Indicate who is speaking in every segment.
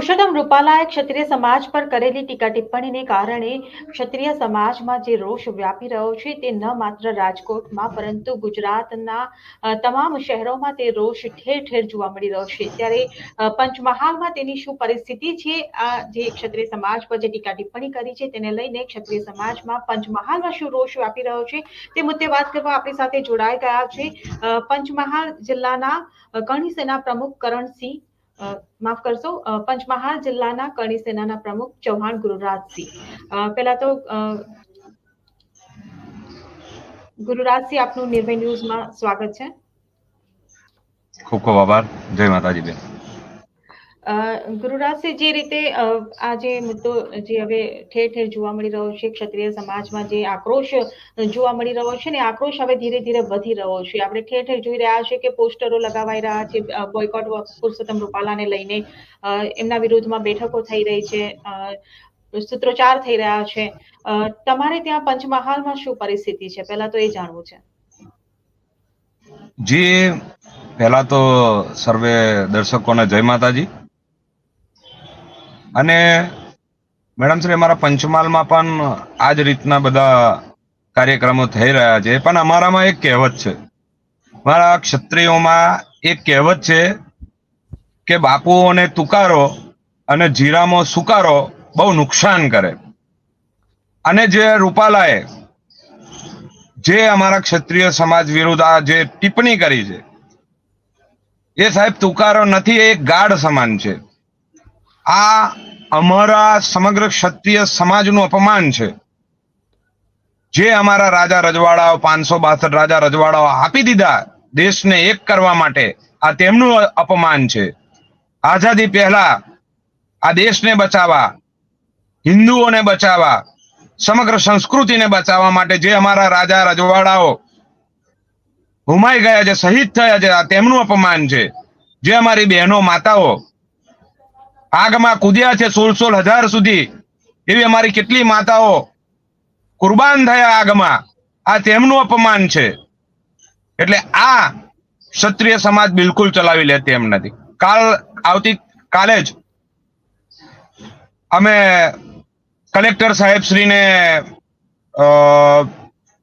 Speaker 1: પુરુષોત્તમ રૂપાલાએ ક્ષત્રિય સમાજ પર કરેલી ટીકા ટિપ્પણીને કારણે ક્ષત્રિય સમાજમાં જે રોષ વ્યાપી રહ્યો છે તે ન માત્ર રાજકોટમાં, પરંતુ ગુજરાતના તમામ શહેરોમાં તે રોષ ઠેર ઠેર જોવા મળી રહ્યો છે. ત્યારે પંચમહાલમાં તેની શું પરિસ્થિતિ છે? આ જે ક્ષત્રિય સમાજ પર જે ટીકા ટિપ્પણી કરી છે તેને લઈને ક્ષત્રિય સમાજમાં પંચમહાલમાં શું રોષ વ્યાપી રહ્યો છે તે મુદ્દે વાત કરવા આપણી સાથે જોડાઈ ગયા છે. પંચમહાલ જિલ્લાના ગણી સેના પ્રમુખ કરણસિંહ માફ કરશો પંચમહાલ જિલ્લાના કરણી સેનાના પ્રમુખ ચૌહાણ ગુરુરાજસિંહ. પહેલા તો ગુરુરાજસિંહ, આપનું નિર્ભય ન્યૂઝમાં સ્વાગત છે.
Speaker 2: ખૂબ ખૂબ આભાર. જય માતાજી બેન.
Speaker 1: ગુરુરાજસિંહ જે રીતે આ જે મુદ્દો જે હવે ઠેર ઠેર જોવા મળી રહ્યો છે, ક્ષત્રિય સમાજમાં જે આક્રોશ જોવા મળી રહ્યો છે ને આક્રોશ હવે ધીરે ધીરે વધી રહ્યો છે. આપણે ઠેર ઠેર જોઈ રહ્યા છે કે પોસ્ટરો લગાવાઈ રહ્યા છે બોયકોટ પુરુષોત્તમ રૂપાલાને લઈને એમના વિરુદ્ધમાં બેઠકો થઈ રહી છે સૂત્રોચ્ચાર થઈ રહ્યા છે. તમારે ત્યાં પંચમહાલમાં શું પરિસ્થિતિ છે? પહેલા તો એ જાણવું છે.
Speaker 2: જી, પહેલા તો સર્વે દર્શકોને જય માતાજી. અને મેડમ શ્રી અમારા પંચમહાલમાં પણ આ જ રીતના બધા કાર્યક્રમો થઈ રહ્યા છે. પણ અમારામાં એક કહેવત છે. મારા ક્ષત્રિયોમાં એક કહેવત છે કે બાપુઓને તુકારો અને જીરામાં સુકારો બહુ નુકસાન કરે. અને જે રૂપાલાએ જે અમારા ક્ષત્રિય સમાજ વિરુદ્ધ આ જે ટિપ્પણી કરી છે, એ સાહેબ તુકારો નથી, એ ગાઢ સમાન છે. આ અમારા સમગ્ર ક્ષત્રિય સમાજનું અપમાન છે. જે અમારા રાજા રજવાડાઓ, પાંચસો બાસઠ રાજા રજવાડાઓ આપી દીધા દેશને એક કરવા માટે, આ તેમનું અપમાન છે. આઝાદી પહેલા આ દેશને બચાવવા, હિન્દુઓને બચાવવા, સમગ્ર સંસ્કૃતિને બચાવવા માટે જે અમારા રાજા રજવાડાઓ હુમાઈ ગયા છે શહીદ થયા છે, આ તેમનું અપમાન છે. જે અમારી બહેનો, માતાઓ આગમાં કૂદ્યા છે સોળ સોળ હજાર સુધી. એવી અમારી કેટલી માતાઓ કુરબાન થયા આગમાં. આ તેમનું અપમાન છે. એટલે આ ક્ષત્રિય સમાજ બિલકુલ ચલાવી લે તેમ નથી. કાલ આવતી કાલે જ અમે કલેક્ટર સાહેબ શ્રીને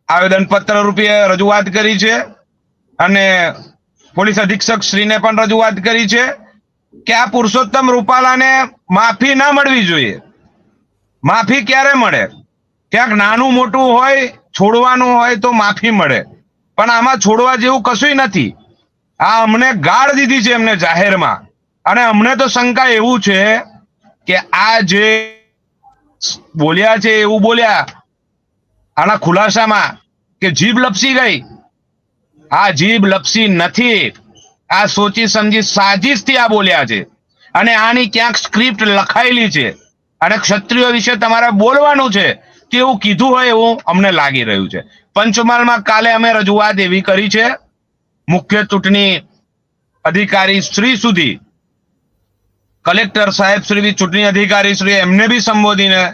Speaker 2: આવેદન પત્ર રૂપે રજૂઆત કરી છે અને પોલીસ અધિક્ષક શ્રીને પણ રજૂઆત કરી છે. કે આ પુરુષોત્તમ રૂપાલાને માફી ના મળવી જોઈએ. માફી ક્યારે મળે? ક્યાંક નાનું મોટું હોય, છોડવાનું હોય તો માફી મળે. પણ આમાં છોડવા જેવું કશું નથી. આ અમને ગાળ દીધી છે એમને જાહેરમાં. અને અમને તો શંકા એવું છે કે આ જે બોલ્યા છે, એવું બોલ્યા, આના ખુલાસામાં કે જીભ લપસી ગઈ? આ જીભ લપસી નથી. આ સોચી સમજી સાજીશથી આ બોલ્યા છે. અને આની ક્યાંક સ્ક્રિપ્ટ લખાયેલી છે. અને ક્ષત્રિયો વિશે તમારે બોલવાનું છે. તેવું કીધું હોય એવું અમને લાગી રહ્યું છે. પંચમહાલમાં કાલે અમે રજૂઆત એવી કરી છે. મુખ્ય ચૂંટણી અધિકારી શ્રી સુધી કલેક્ટર સાહેબ શ્રી ચૂંટણી અધિકારી શ્રી એમને બી સંબોધીને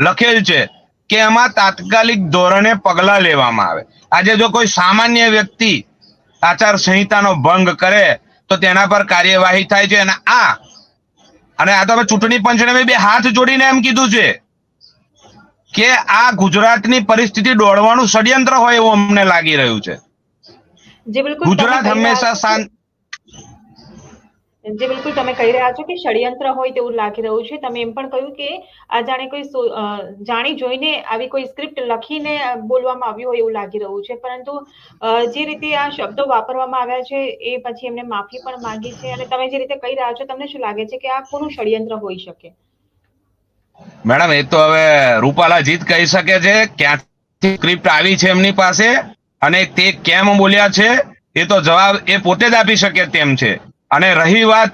Speaker 2: લખેલ છે કે એમાં તાત્કાલિક ધોરણે પગલાં લેવામાં આવે. આજે જો કોઈ સામાન્ય વ્યક્તિ આચાર સંહિતાનો ભંગ કરે તો તેના પર કાર્યવાહી થાય છે અને આ અને આ તો અમે ચૂંટણી પંચને બે હાથ જોડીને એમ કીધું છે કે આ ગુજરાતની પરિસ્થિતિ દોડવાનું ષડયંત્ર હોય એવું અમને લાગી રહ્યું છે. ગુજરાત હંમેશા શાંત
Speaker 1: જે બિલકુલ તમે કહી રહ્યા છો કે ષડયંત્ર હોય તેવું લાગી રહ્યું છે, તમે એમ પણ કહ્યું કે આ જાણે કોઈ જાણી જોઈને આવી કોઈ સ્ક્રિપ્ટ લખીને બોલવામાં આવ્યું હોય એવું લાગી રહ્યું છે. પરંતુ જે રીતે આ શબ્દો વાપરવામાં આવ્યા છે એ પછી એમને માફી પણ માંગી છે. અને તમે જે રીતે કહી રહ્યા છો, તમને શું લાગે છે કે આ કોનું ષડયંત્ર હોઈ શકે?
Speaker 2: મેડમ, એ તો હવે રૂપાલા જીત કહી શકે છે, ક્યાંથી સ્ક્રિપ્ટ આવી છે એમની પાસે અને તે કેમ બોલ્યા છે, એ તો જવાબ એ પોતે જ આપી શકે તેમ છે. અને રહી વાત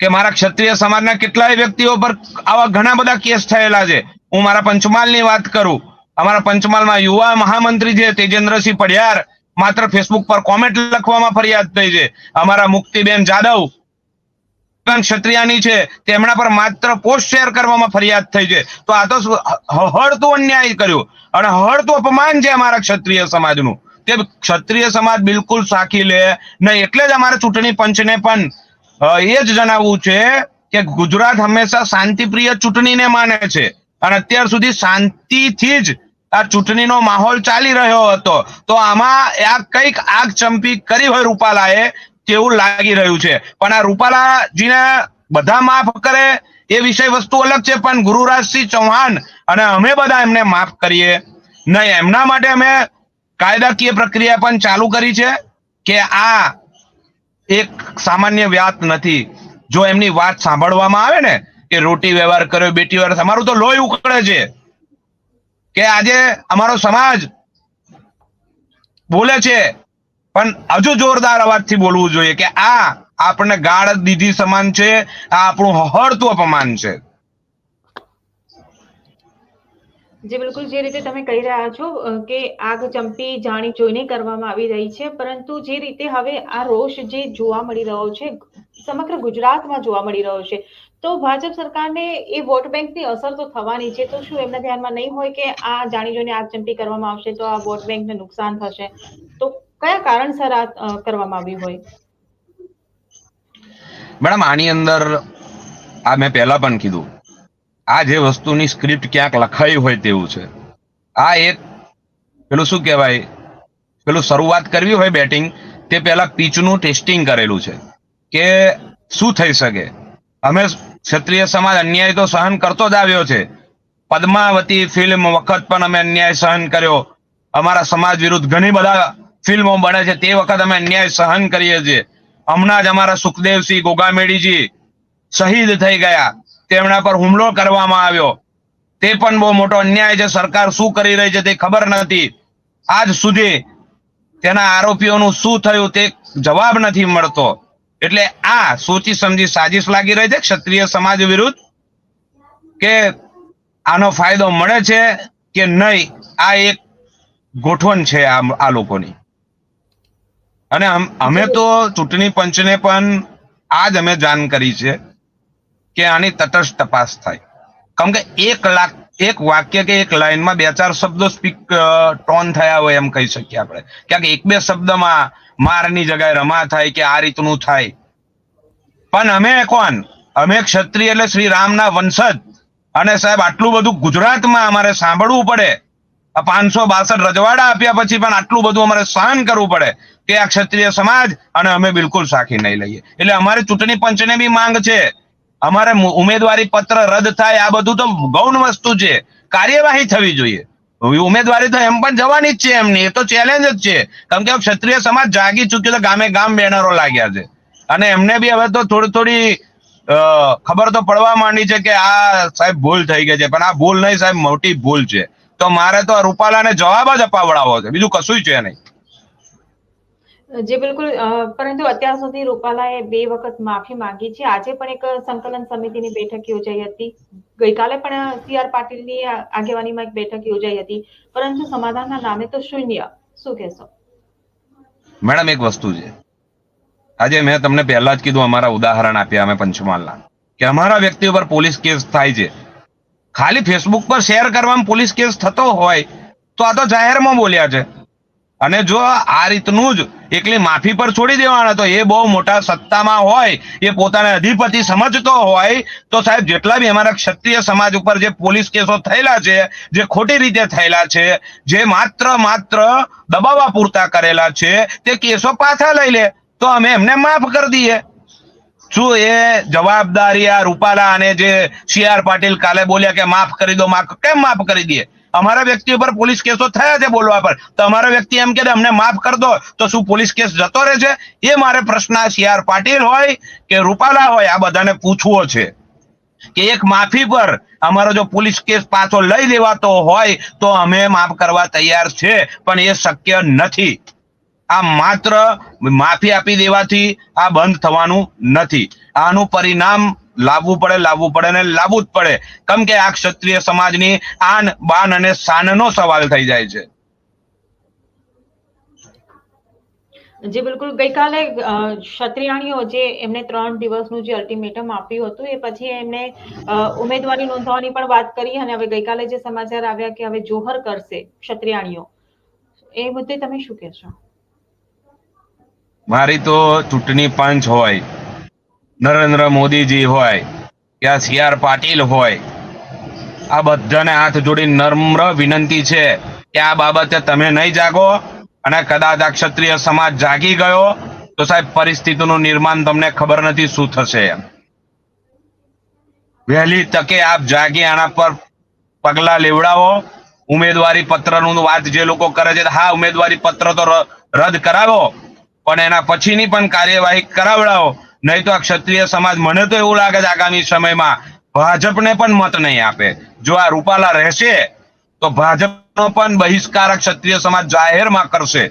Speaker 2: કે મારા ક્ષત્રિય સમાજના કેટલાય વ્યક્તિઓ પર આવા ઘણા બધા કેસ થયેલા છે. હું મારા પંચમહાલની વાત કરું. અમારા પંચમહાલમાં યુવા મહામંત્રી છે, તેજેન્દ્રસિંહ પડિયાર માત્ર ફેસબુક પર કોમેન્ટ લખવામાં ફરિયાદ થઈ છે. અમારા મુક્તિબેન જાદવ ક્ષત્રિયાની છે, તેમના પર માત્ર પોસ્ટ શેર કરવામાં ફરિયાદ થઈ છે. તો આ તો હળતું અન્યાય કર્યું. અને હળતું અપમાન છે અમારા ક્ષત્રિય સમાજનું. તે ક્ષત્રિય સમાજ બિલકુલ સાખી લે. નહીં, એટલે જ અમારે ચૂંટણી પંચને પણ એ જ જણાવવું છે કે ગુજરાત હંમેશા શાંતિપ્રિય ચૂંટણીને માને છે. અને અત્યાર સુધી શાંતિથી જ આ ચૂંટણીનો માહોલ ચાલી રહ્યો હતો. તો આમાં આ કંઈક આગ ચંપી કરી હોય રૂપાલાએ તેવું લાગી રહ્યું છે. પણ આ રૂપાલાજીને બધા માફ કરે એ વિષય વસ્તુ અલગ છે, પણ ગુરુરાજસિંહ ચૌહાણ અને અમે બધા એમને માફ કરીએ. નહીં, એમના માટે અમે કાયદાકીય પ્રક્રિયા પણ ચાલુ કરી છે કે આ એક સામાન્ય વાત નથી. જો એમની વાત સાંભળવામાં આવે ને, કે રોટી વ્યવહાર કર્યો, બેટી વ્યવહાર, અમારું તો લોહી ઉકળે છે. કે આજે અમારો સમાજ બોલે છે, પણ હજુ જોરદાર અવાજથી બોલવું જોઈએ કે આ આપણને ગાળ દીધી સમાન છે, આ આપણું હળતું અપમાન છે.
Speaker 1: જે બિલકુલ જે રીતે તમે કહી રહ્યા છો કે આગ ચંપી જાણી જોઈને કરવામાં આવી રહી છે, પરંતુ જે રીતે હવે આ રોષ જે જોવા મળી રહ્યો છે, સમગ્ર ગુજરાતમાં જોવા મળી રહ્યો છે, તો ભાજપ સરકારને એ વોટ બેંકની અસર તો થવાની છે, તો શું એમના ધ્યાનમાં નહીં હોય કે આ જાણી જોઈને આગ ચંપી કરવામાં આવશે, તો આ વોટ બેંકને નુકસાન થશે? તો કયા કારણસર આ કરવામાં આવ્યું હોય?
Speaker 2: મેડમ, આની અંદર આ મેં પહેલા પણ કીધું. આ જે વસ્તુની સ્ક્રિપ્ટ ક્યાંક લખાઈ હોય તેવું છે. આ એક પેલું શું કહેવાય? પેલું શરૂઆત કરવી હોય બેટિંગ તે પહેલા પીચનું ટેસ્ટિંગ કરેલું છે કે શું થઈ શકે? અમે ક્ષત્રિય સમાજ અન્યાય તો સહન કરતો જ આવ્યો છે. પદ્માવતી ફિલ્મ વખત પણ અમે અન્યાય સહન કર્યો. અમારા સમાજ વિરુદ્ધ ઘણી બધા ફિલ્મો બને છે, તે વખત અમે અન્યાય સહન કરીએ છીએ. હમણાં જ અમારા સુખદેવસિંહ ગોગામેડીજી શહીદ થઈ ગયા. તેમના પર હુમલો કરવામાં આવ્યો. તે પણ બહુ મોટો અન્યાય છે. સરકાર શું કરી રહી છે તે ખબર નથી. આજ સુધી તેના આરોપીઓનું શું થયું તે જવાબ નથી મળતો. એટલે આ સોચી સમજી સાજિશ લાગી રહી છે ક્ષત્રિય સમાજ વિરુદ્ધ કે આનો ફાયદો મળે છે કે નહીં. આ એક ગોઠવણ છે આ લોકોની. અને અમે તો ચૂંટણી પંચને પણ આજ અમે જાણ કરી છે. કે આની તટસ્થ તપાસ થાય. કેમ કે એક લાખ, એક વાક્ય કે એક લાઈનમાં બે ચાર શબ્દો સ્પીક ટોન થયા હોય એમ કહી શકીએ આપણે. ક્યાંક એક બે શબ્દમાં મારની જગ્યાએ રમા થાય કે આ રીતનું થાય. પણ અમે કોણ? અમે ક્ષત્રિય એટલે શ્રી રામના વંશજ. અને સાહેબ, આટલું બધું ગુજરાતમાં અમારે સાંભળવું પડે. પાંચસો બાસઠ રજવાડા આપ્યા પછી પણ આટલું બધું અમારે સહન કરવું પડે કે આ ક્ષત્રિય સમાજ અને અમે બિલકુલ સાખી નહીં લઈએ. એટલે અમારે ચૂંટણી પંચને બી માંગ છે. અમારે ઉમેદવારી પત્ર રદ થાય, આ બધું તો ગૌણ વસ્તુ છે. કાર્યવાહી થવી જોઈએ. ઉમેદવારી તો એમ પણ જવાની જ છે એમની, એ તો ચેલેન્જ જ છે. કારણ કે ક્ષત્રિય સમાજ જાગી ચૂક્યો તો ગામે ગામ બેનરો લાગ્યા છે. અને એમને બી હવે તો થોડી થોડી ખબર તો પડવા માંડી છે કે આ સાહેબ ભૂલ થઈ ગઈ છે. પણ આ ભૂલ નહીં સાહેબ, મોટી ભૂલ છે. તો મારે તો રૂપાલાને જવાબ જ અપાવડાવો છે. બીજું કશું છે નહીં.
Speaker 1: જે બિલકુલ પરંતુ અત્યાર સુધી રૂપાલાએ બે વખત માફી માંગી છે. આજે પણ એક સંકલન સમિતિની બેઠક યોજાઈ હતી. ગઈકાલે પણ સી આર પાટીલની આગેવાનીમાં એક બેઠક યોજાઈ હતી. પરંતુ સમાધાનના નામે તો શૂન્ય. શું કહેશો?
Speaker 2: મેડમ, એક વસ્તુ છે. આજે મેં તમને પહેલા જ કીધું, અમારા ઉદાહરણ આપ્યા, અમે પંચમહાલના. કે અમારા વ્યક્તિ ઉપર પોલીસ કેસ થાય છે. ખાલી ફેસબુક પર શેર કરવામાં પોલીસ કેસ થતો હોય, તો આ તો જાહેરમાં બોલ્યા છે. અને જો આ રીતનું જ એકલી માફી પર છોડી દેવાના, તો એ બહુ મોટા સત્તામાં હોય, એ પોતાને અધિપતિ સમજતો હોય, તો સાહેબ જેટલા બી અમારા ક્ષત્રિય સમાજ ઉપર જે પોલીસ કેસો થયેલા છે, જે ખોટી રીતે થયેલા છે, જે માત્ર માત્ર દબાવવા પૂરતા કરેલા છે, તે કેસો પાછા લઈ લે, તો અમે એમને માફ કરી દઈએ. શું એ જવાબદારી આ રૂપાલા અને જે સી આર પાટીલ કાલે બોલ્યા કે માફ કરી દો, માફ કેમ માફ કરી દઈએ? અમારા વ્યક્તિ ઉપર પોલીસ કેસો થયા છે બોલવા પર. તો અમારા વ્યક્તિ એમ કે અમને માફ કરી દો, તો શું પોલીસ કેસ જતો રહે છે? એ મારે પ્રશ્ન સી આર પાટીલ હોય કે રૂપાલા હોય, આ બધાને પૂછવો છે. કે એક માફી પર અમારો જો પોલીસ કેસ પાછો લઈ લેવાતો હોય, તો અમે માફ કરવા તૈયાર છે, પણ એ શક્ય નથી. આ માત્ર માફી આપી દેવાથી આ બંધ થવાનું નથી. આનું પરિણામ લાવવું પડે લાવવું પડે અને લાવવું જ પડે. કેમ કે આ ક્ષત્રિય સમાજની આન બાન અને શાનનો સવાલ થઈ જાય છે.
Speaker 1: જે બિલકુલ ગઈકાલે ક્ષત્રિયાણીઓ જે એમને ત્રણ દિવસનું જે અલ્ટિમેટમ આપ્યું હતું એ પછી એમને ઉમેદવારી નોંધવાની પણ વાત કરી અને હવે ગઈકાલે જે સમાચાર આવ્યા કે હવે જોહર કરશે ક્ષત્રિયાણીઓ. એ મુદ્દે તમે શું કહેશો?
Speaker 2: મારી તો ચૂંટણી પંચ હોય નરેન્દ્ર મોદીજી હોય કે સી આર પાટીલ હોય, આ બધાને હાથ જોડી નમ્ર વિનંતી છે કે આ બાબતે તમે નહીં જાગો અને કદાચ આ ક્ષત્રિય સમાજ જાગી ગયો તો સાહેબ પરિસ્થિતિનું નિર્માણ તમને ખબર નથી શું થશે. વહેલી તકે આપ જાગી આના પર પગલા લેવડાવો. ઉમેદવારી પત્રનું વાત જે લોકો કરે છે, હા, ઉમેદવારી પત્ર તો રદ કરાવો, પણ એના પછીની પણ કાર્યવાહી કરાવડાવો. નહીં તો આ ક્ષત્રિય સમાજ મને તો એવું લાગે છે આગામી સમયમાં ભાજપને પણ મત નહીં આપે. જો આ રૂપાલા રહેશે, તો ભાજપનો પણ બહિષ્કાર ક્ષત્રિય સમાજ જાહેરમાં કરશે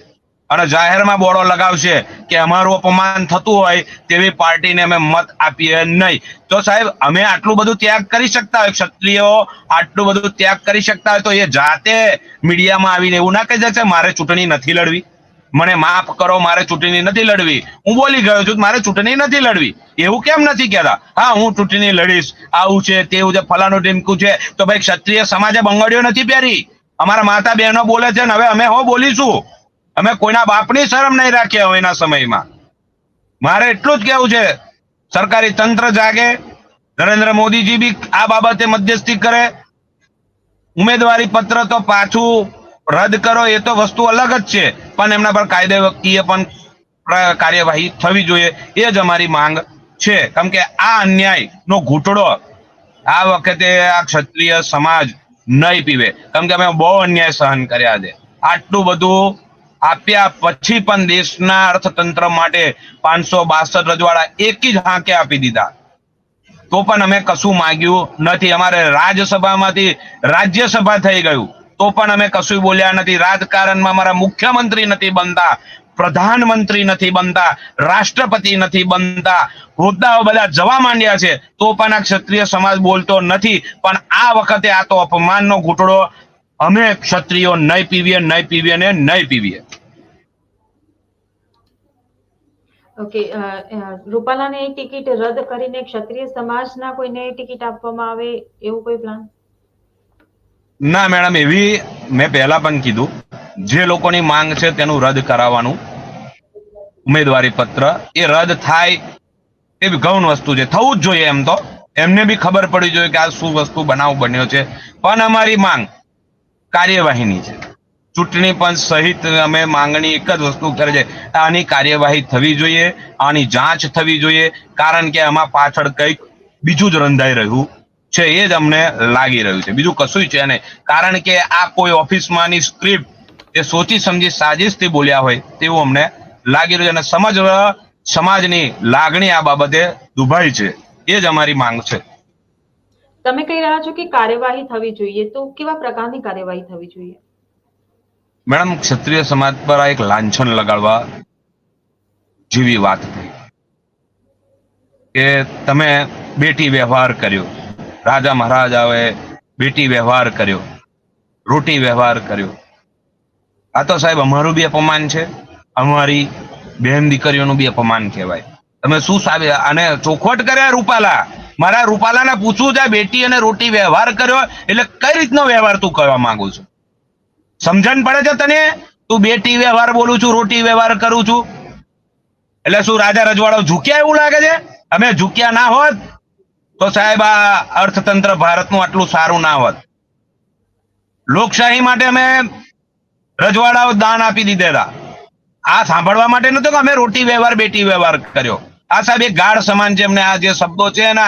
Speaker 2: અને જાહેરમાં બોર્ડો લગાવશે કે અમારું અપમાન થતું હોય તેવી પાર્ટીને અમે મત આપીએ નહીં. તો સાહેબ, અમે આટલું બધું ત્યાગ કરી શકતા હોય, ક્ષત્રિયો આટલું બધું ત્યાગ કરી શકતા હોય તો એ જાતે મીડિયામાં આવીને એવું ના કહી છે, મારે ચૂંટણી નથી લડવી. મને માફ કરો, મારે ચૂંટણી નથી લડવી. હું બોલી ગયો છું મારે ચૂંટણી નથી લડવી. એવું કેમ નથી કહેતા? હા, હું ચૂંટણી લડીશ. આવું છે, તેવું છે ફલાનું ટીમકું છે. તો ભાઈ ક્ષત્રિય સમાજે બંગડીઓ નથી પહેરી. અમારા માતા બહેનો બોલે છે ને, હવે અમે હો બોલીશું. અમે કોઈના બાપની શરમ નહીં રાખીએ હવેના સમયમાં. મારે એટલું જ કહેવું છે. સરકારી તંત્ર જાગે. નરેન્દ્ર મોદીજી બી આ બાબતે મધ્યસ્થી કરે. ઉમેદવારી પત્ર તો પાછું રદ કરો, એ તો વસ્તુ અલગ જ છે. પણ એમના પર કાયદેકીય પણ કાર્યવાહી થવી જોઈએ, એ જ અમારી માંગ છે. કેમ કે આ અન્યાય નો ઘૂંટડો આ વખતે આ ક્ષત્રિય સમાજ નહીં પીવે. કેમ કે અમે બહુ અન્યાય સહન કર્યા છે. આટલું બધું આપ્યા પછી પણ દેશના અર્થતંત્ર માટે પાંચસો બાસઠ રજવાડા એક જ હાંકે આપી દીધા. તો પણ અમે કશું માંગ્યું નથી. અમારે રાજ્યસભામાંથી રાજ્યસભા થઈ ગયું. તો પણ અમે કશું બોલ્યા નથી. રાજકારણમાં અમારા મુખ્યમંત્રી નથી બનતા, પ્રધાનમંત્રી નથી બનતા, રાષ્ટ્રપતિ નથી બનતા. હોદ્દાઓ બધા જવા માંડ્યા છે. તો પણ આ ક્ષત્રિય સમાજ બોલતો નથી. પણ આ વખતે આ તો અપમાનનો ઘૂંટડો. અમે ક્ષત્રિયો નહીં પીવીએ નહીં પીવીએ ને નહીં પીવીએ.
Speaker 1: ઓકે રૂપાલાને ટિકિટ રદ કરીને ક્ષત્રિય સમાજના કોઈને ટિકિટ આપવામાં આવે એવું કોઈ પ્લાન
Speaker 2: ના, મેડમ, એવી મેં પહેલા પણ કીધું. જે લોકોની માંગ છે તેનું રદ કરાવવાનું. ઉમેદવારી પત્ર, એ રદ થાય એ ગૌણ વસ્તુ છે. થવું જ જોઈએ એમ તો. એમને બી ખબર પડવી જોઈએ કે આ શું વસ્તુ બનાવ બન્યો છે. પણ અમારી માંગ કાર્યવાહીની છે. ચૂંટણી પંચ સહિત અમે માંગણી એક જ વસ્તુ કરે છે. આની કાર્યવાહી થવી જોઈએ, આની જાંચ થવી જોઈએ. કારણ કે આમાં પાછળ કંઈક બીજું જ રંધાઈ રહ્યું. છે એ જ અમને લાગી રહ્યું છે. બીજું કશું છે નહીં. કારણ કે આ કોઈ ઓફિસમાંની સ્ક્રિપ્ટ એ સોચી સમજી સાજિશથી બોલ્યા હોય તેવું અમને લાગી રહ્યું છે અને સમગ્ર સમાજની લાગણી આ બાબતે દુભાઈ છે. એ જ અમારી માંગ છે.
Speaker 1: તમે કહી રહ્યા છો કે કાર્યવાહી થવી જોઈએ તો કેવા પ્રકારની કાર્યવાહી થવી જોઈએ?
Speaker 2: મેડમ ક્ષત્રિય સમાજ પર આ એક લાંછન લગાડવા જેવી વાત થઈ. કે તમે બેટી વ્યવહાર કર્યો. રાજા મહારાજાઓએ બેટી વ્યવહાર કર્યો, રોટી વ્યવહાર કર્યો. આ તો સાહેબ અમારું બી અપમાન છે, અમારી બહેન દીકરીઓનું બી અપમાન કહેવાય. તમે શું સાબિત અને ચોખવટ કર્યા રૂપાલા? મારા રૂપાલાને પૂછવું છે બેટી અને રોટી વ્યવહાર કર્યો, એટલે કઈ રીતનો વ્યવહાર તું કરવા માંગુ છું? સમજણ પડે છે તને? તું બેટી વ્યવહાર બોલું છું, રોટી વ્યવહાર કરું છું. એટલે શું રાજા રજવાડો ઝૂક્યા એવું લાગે છે? અમે ઝૂક્યા ના હોત તો સાહેબ, આ અર્થતંત્ર ભારતનું આટલું સારું ના હોત. લોકશાહી માટે અમે રજવાડાઓ દાન આપી દીધેલા. આ સાંભળવા માટે નતો કે અમે રોટી વ્યવહાર, બેટી વ્યવહાર કર્યો. આ સાહેબ, એક ગાઢ સમાન છે એમને આ જે શબ્દો છે ને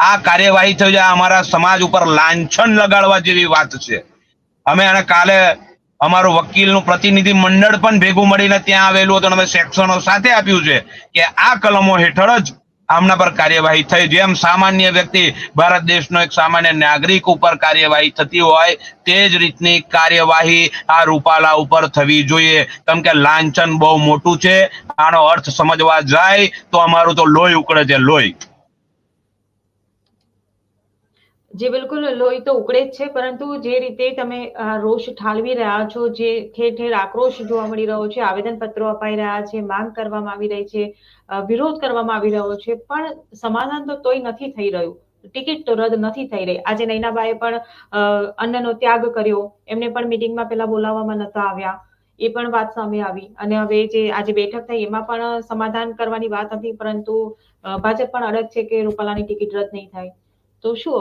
Speaker 2: આ કાર્યવાહી થઈ જાય અમારા સમાજ ઉપર લાંછન લગાડવા જેવી વાત છે. અમે અને કાલે અમારું વકીલનું પ્રતિનિધિ મંડળ પણ ભેગું મળીને ત્યાં આવેલું હતું અમે સેક્શનો સાથે આપ્યું છે કે આ કલમો હેઠળ જ આમના પર કાર્યવાહી થઈ. જેમ સામાન્ય વ્યક્તિ ભારત દેશનો એક સામાન્ય નાગરિક ઉપર કાર્યવાહી થતી હોય, તે જ રીતની કાર્યવાહી આ રૂપાલા ઉપર થવી જોઈએ. કેમ કે લાંછન બહુ મોટું છે. આનો અર્થ સમજવા જાય તો અમારું તો લોહી ઉકળે છે, લોહી.
Speaker 1: જે બિલકુલ લોહી તો ઉકળે જ છે, પરંતુ જે રીતે તમે રોષ ઠાલવી રહ્યા છો, જે ઠેર ઠેર આક્રોશ જોવા મળી રહ્યો છે, આવેદનપત્રો અપાઈ રહ્યા છે, માંગ કરવામાં આવી રહી છે વિરોધ કરવામાં આવી રહ્યો છે, પણ સમાધાન તો તોય નથી થઈ રહ્યું. ટિકિટ તો રદ નથી થઈ રહી. આજે નૈનાબાએ પણ અન્નનો ત્યાગ કર્યો. એમને પણ મિટિંગમાં પેલા બોલાવવામાં નતા આવ્યા. એ પણ વાત સામે આવી. અને હવે જે આજે બેઠક થઈ, એમાં પણ સમાધાન કરવાની વાત હતી, પરંતુ ભાજપ પણ અડગ છે કે રૂપાલાની ટિકિટ રદ નહીં થાય. તો શું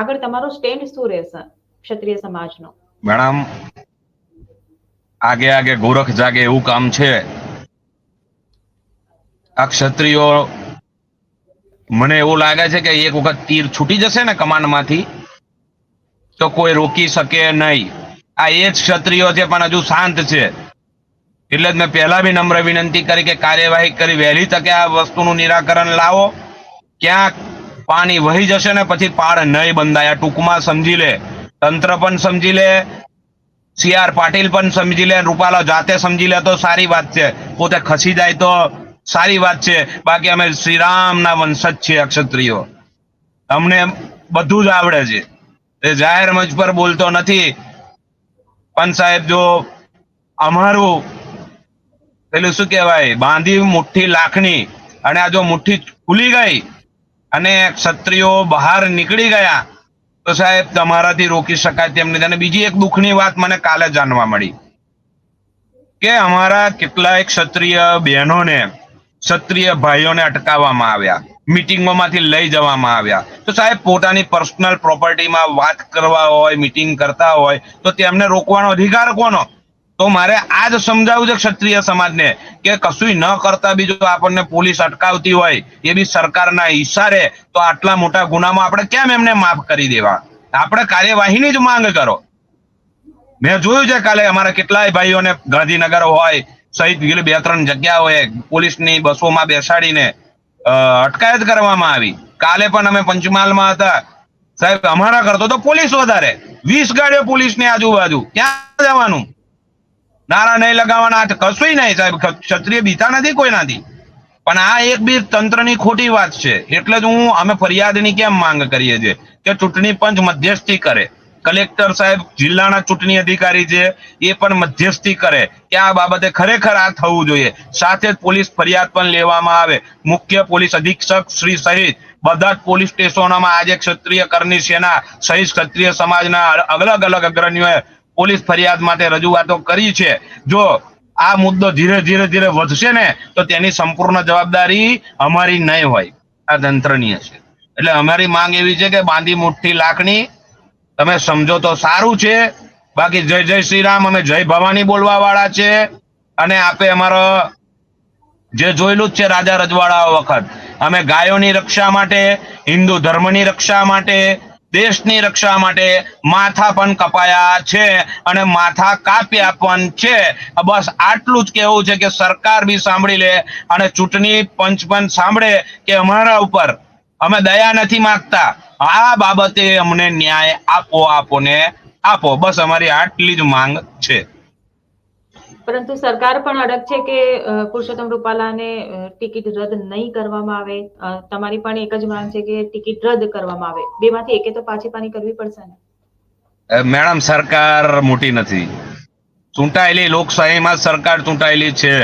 Speaker 1: આગળ તમારો સ્ટેન્ડ શું રહેશે ક્ષત્રિય સમાજનો?
Speaker 2: મેડમ, આગે આગે ગોરખ જાગે એવું કામ છે. આ ક્ષત્રિયો મને એવું લાગે છે કે એક વખત તીર છૂટી જશે ને કમાન્ડમાંથી તો કોઈ રોકી શકે નહીં. આ એ જ ક્ષત્રિયો છે, પણ હજુ શાંત છે. એટલે જ મેં પહેલા બી નમ્ર વિનંતી કરી કે કાર્યવાહી કરી, વહેલી તકે આ વસ્તુનું નિરાકરણ લાવો. ક્યાંક પાણી વહી જશે ને પછી પાળ નહીં બંધાય. ટૂંકમાં સમજી લે. તંત્ર પણ સમજી લે. સી આર પાટીલ પણ સમજી લે. રૂપાલા જાતે સમજી લે તો સારી વાત છે. પોતે ખસી જાય તો સારી વાત છે. બાકી અમે શ્રીરામના વંશજ છીએ અક્ષત્રિયો. અમને બધું જ આવડે છે. એ જાહેર મંચ પર બોલતો નથી. પણ સાહેબ જો અમારું પેલું શું કહેવાય? બાંધી મુઠ્ઠી લાખણી. અને આ જો મુઠ્ઠી ખુલી ગઈ અને ક્ષત્રિયો બહાર નીકળી ગયા, તો સાહેબ તમારાથી રોકી શકાય તેમ નથી. અને બીજી એક દુઃખની વાત મને કાલે જાણવા મળી કે અમારા કેટલાય ક્ષત્રિય બહેનોને, ક્ષત્રિય ભાઈઓને અટકાવવામાં આવ્યા, મિટિંગોમાંથી લઈ જવામાં આવ્યા. તો સાહેબ પોતાની પર્સનલ પ્રોપર્ટીમાં વાત કરવા હોય, મિટિંગ કરતા હોય, તો તેમને રોકવાનો અધિકાર કોનો? તો મારે આ જ સમજાવવું છે ક્ષત્રિય સમાજને કે કશું ન કરતા બીજું આપણને પોલીસ અટકાવતી હોય એ બી સરકારના ઈશારે તો આટલા મોટા ગુનામાં આપણે કેમ એમને માફ કરી દેવા? આપણે કાર્યવાહીની જ માંગ કરો. મેં જોયું છે કાલે અમારા કેટલાય ભાઈઓને ગાંધીનગર હોય, સહિત બીજી બે ત્રણ જગ્યાઓએ પોલીસની બસોમાં બેસાડીને અટકાયત કરવામાં આવી. કાલે પણ અમે પંચમહાલમાં હતા. સાહેબ, અમારા કરતો તો પોલીસ વધારે. વીસ ગાડીઓ પોલીસની આજુબાજુ. ક્યાં જવાનું? નારા નહીં લગાવવાના કશું નહીં સાહેબ. ક્ષત્રિય બીતા નથી કોઈનાથી પણ આ એક બી તંત્રની ખોટી વાત છે. એટલે જ હું, અમે ફરિયાદની કેમ માંગ કરીએ છીએ? કે ચૂંટણી પંચ મધ્યસ્થી કરે. કલેક્ટર સાહેબ, જિલ્લાના ચૂંટણી અધિકારી છે, એ પણ મધ્યસ્થી કરે કે આ બાબતે ખરેખર આ થવું જોઈએ. સાથે જ પોલીસ ફરિયાદ પણ લેવામાં આવે. મુખ્ય પોલીસ અધિક્ષક શ્રી સહિત બધા જ પોલીસ સ્ટેશનોમાં આજે ક્ષત્રિય કરની સેના, સહિત ક્ષત્રિય સમાજના અલગ અલગ અગ્રણીઓએ પોલીસ ફરિયાદ માટે રજૂઆતો કરી છે. જો આ મુદ્દો ધીરે ધીરે ધીરે વધશે ને, તો તેની સંપૂર્ણ જવાબદારી અમારી નહીં હોય. આ તંત્રની હશે. એટલે અમારી માંગ એવી છે કે બાંધી મુઠ્ઠી લાખની. તમે સમજો તો સારું છે. બાકી જય જય શ્રી રામ અમે જય ભવાની બોલવા વાળા છે. અને આપે અમારો જે જોયેલું જ છે રાજા રજવાડાઓ વખત. અમે ગાયોની રક્ષા માટે, હિન્દુ ધર્મની રક્ષા માટે દેશની રક્ષા માટે માથા પણ કપાયા છે અને માથા કાપ્યા પણ છે. બસ આટલું જ કહેવું છે કે સરકાર બી સાંભળી લે અને ચૂંટણી પંચ પણ સાંભળે કે અમારા ઉપર અમે દયા નથી માંગતા. આ બાબતે અમને ન્યાય આપો આપો ને આપો. બસ અમારી આટલી જ માંગ છે.
Speaker 1: પરંતુ સરકાર પણ અડગ છે કે પુરુષોત્તમ રૂપાલાને ટિકિટ રદ નહીં કરવામાં આવે. તમારી પણ એક જ માંગ છે કે ટિકિટ રદ કરવામાં આવે. બેમાંથી એકે તો પાછી પાની કરવી પડશે ને?
Speaker 2: મેડમ, સરકાર મોટી નથી. ચૂંટાયેલી લોકશાહીમાં સરકાર ચૂંટાયેલી છે.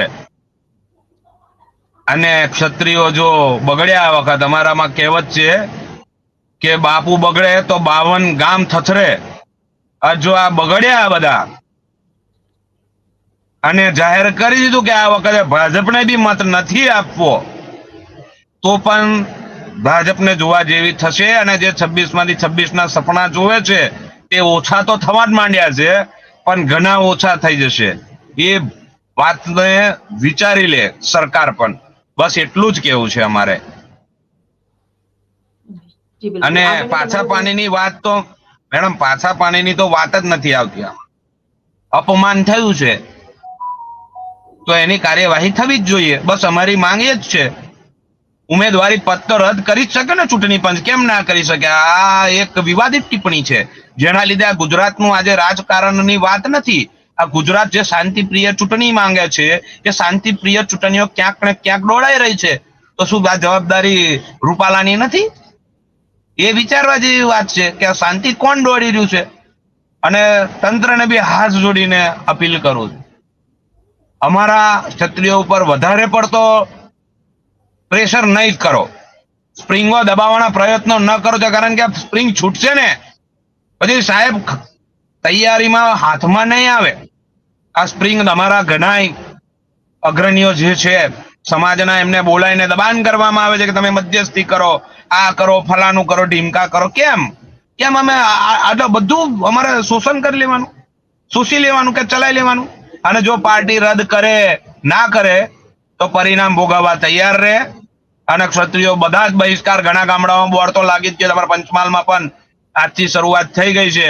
Speaker 2: અને ક્ષત્રિયો જો બગડ્યા આ વખત, અમારામાં કહેવત છે કે બાપુ બગડે તો બાવન ગામ થથરે. જો આ બગડ્યા બધા અને જાહેર કરી દીધું કે આ વખતે ભાજપને બી મત નથી આપવો તો પણ ભાજપને જોવા જેવી થશે અને જે છવ્વીસમાંથી છવ્વીસ ના સપના જોવે છે તે ઓછા તો થવા જ માંડ્યા છે પણ ઘણા ઓછા થઈ જશે. એ વાતને વિચારી લે સરકાર પણ. બસ એટલું જ કેવું છે અમારે. અને પાછા પાણીની વાત તો મેડમ પાછા પાણીની તો વાત જ નથી આવતી અપમાન થયું છે. તો એની કાર્યવાહી થવી જ જોઈએ. બસ અમારી માંગ એ જ છે. ઉમેદવારી પત્ર રદ કરી જ શકે ને ચૂંટણી પંચ? કેમ ના કરી શકે? આ એક વિવાદિત ટિપ્પણી છે. જેના લીધે આ ગુજરાતનું આજે રાજકારણની વાત નથી. આ ગુજરાત જે શાંતિપ્રિય ચૂંટણી માંગે છે કે શાંતિપ્રિય ચૂંટણીઓ ક્યાંક ને ક્યાંક દોડાઈ રહી છે. તો શું આ જવાબદારી રૂપાલાની નથી? એ વિચારવા જેવી વાત છે કે શાંતિ કોણ દોડી રહ્યું છે? અને તંત્રને બી હાથ જોડીને અપીલ કરું છું. અમારા ક્ષત્રિયો ઉપર વધારે પડતો પ્રેશર નહીં કરો. સ્પ્રિંગો દબાવવાના પ્રયત્નો ન કરો છો, કારણ કે સ્પ્રિંગ છૂટશે ને, પછી સાહેબ તૈયારીમાં હાથમાં નહીં આવે. આ સ્પ્રિંગ અમારા ઘણાય અગ્રણીઓ જે છે, સમાજના એમને બોલાવીને દબાણ કરવામાં આવે છે કે તમે મધ્યસ્થી કરો, આ કરો ફલાનું કરો, ઢીમકા કરો, કેમ? કેમ અમે આ- આ આ બધું અમારે શોષણ કરી લેવાનું? શોષી લેવાનું કે ચલાવી લેવાનું? અને જો પાર્ટી રદ કરે, ના કરે, તો પરિણામ ભોગવવા તૈયાર રહે. અને ક્ષત્રિયો બધા જ બહિષ્કાર ઘણા ગામડાઓમાં બોર તો લાગી જ છે તમારા પંચમહાલમાં પણ આજથી શરૂઆત થઈ ગઈ છે.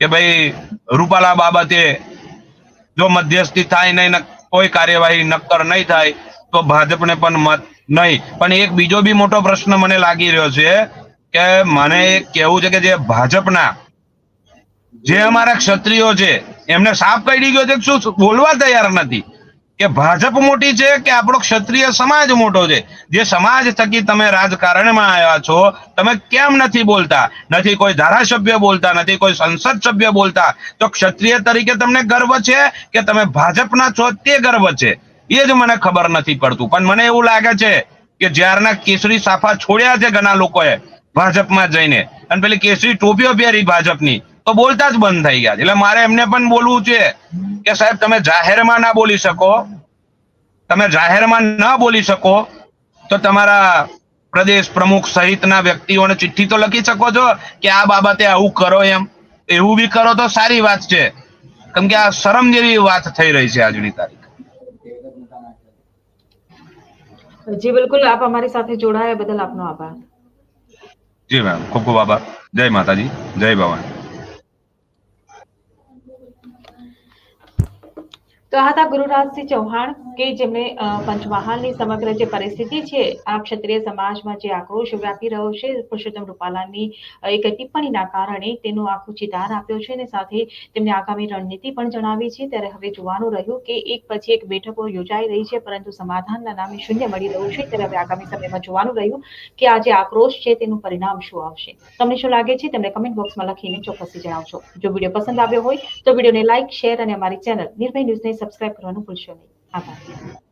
Speaker 2: કે ભાઈ, રૂપાલા બાબતે જો મધ્યસ્થી થાય નહીં કોઈ કાર્યવાહી નક્કર નહીં થાય, તો ભાજપને પણ મત નહીં. પણ એક બીજો બી મોટો પ્રશ્ન મને લાગી રહ્યો છે કે, મને એક કહેવું છે કે જે ભાજપના જે અમારા ક્ષત્રિયો છે, એમને સાફ કહી ગયો છે શું બોલવા તૈયાર નથી? કે ભાજપ મોટી છે કે આપણો ક્ષત્રિય સમાજ મોટો છે? જે સમાજ થકી તમે રાજકારણમાં આવ્યા છો, તમે કેમ નથી બોલતા? નથી કોઈ ધારાસભ્ય બોલતા, નથી કોઈ સંસદ સભ્ય બોલતા? તો ક્ષત્રિય તરીકે તમને ગર્વ છે કે તમે ભાજપના છો તે ગર્વ છે? એ જ મને ખબર નથી પડતું. પણ મને એવું લાગે છે કે જ્યારના કેસરી સાફા છોડ્યા છે ઘણા લોકોએ ભાજપમાં જઈને. અને પેલી કેસરી ટોપીઓ પહેરી ભાજપની. તો બોલતા જ બંધ થઈ ગયા એટલે મારે એમને પણ બોલવું છે કે સાહેબ તમે જાહેરમાં ના બોલી શકો. તમે જાહેરમાં ના બોલી શકો તો તમારા પ્રદેશ પ્રમુખ સહિતના વ્યક્તિઓને ચિઠ્ઠી તો લખી શકો છો કે આ બાબતે આવું કરો એમ. એવું બી કરો તો સારી વાત છે. કેમ કે આ શરમ જેવી વાત થઈ રહી છે આજની તારીખ.
Speaker 1: જી બિલકુલ. આપ અમારી સાથે જોડાયા બદલ આપનો આભાર.
Speaker 2: જી મેમ ખૂબ ખૂબ આભાર. જય માતાજી. જય ભવાની.
Speaker 1: તો આ હતા ગુરુરાજસિંહ ચૌહાણ કે જેમણે પંચમહાલની સમગ્ર જે પરિસ્થિતિ છે, આ ક્ષત્રિય સમાજમાં જે આક્રોશ વ્યાપી રહ્યો છે, પુરુષોત્તમ રૂપાલાની એક ટિપ્પણીના કારણે તેનો આખો ચિતાર આપ્યો છે અને સાથે તેમને આગામી રણનીતિ પણ જણાવી છે. ત્યારે હવે જોવાનું રહ્યું કે એક પછી એક બેઠકો યોજાઈ રહી છે, પરંતુ સમાધાનના નામે શૂન્ય મળી રહ્યું છે. ત્યારે હવે આગામી સમયમાં જોવાનું રહ્યું કે આ જે આક્રોશ છે, તેનું પરિણામ શું આવશે. તમને શું લાગે છે, તમને કમેન્ટ બોક્સમાં લખીને ચોક્કસથી જણાવશો જો વીડિયો પસંદ આવ્યો હોય, તો વિડીયોને લાઇક શેર અને અમારી ચેનલ નિર્ભય ન્યૂઝને સબસ્ક્રાઇબ કરવાનું ભૂલશો નહીં. આભાર.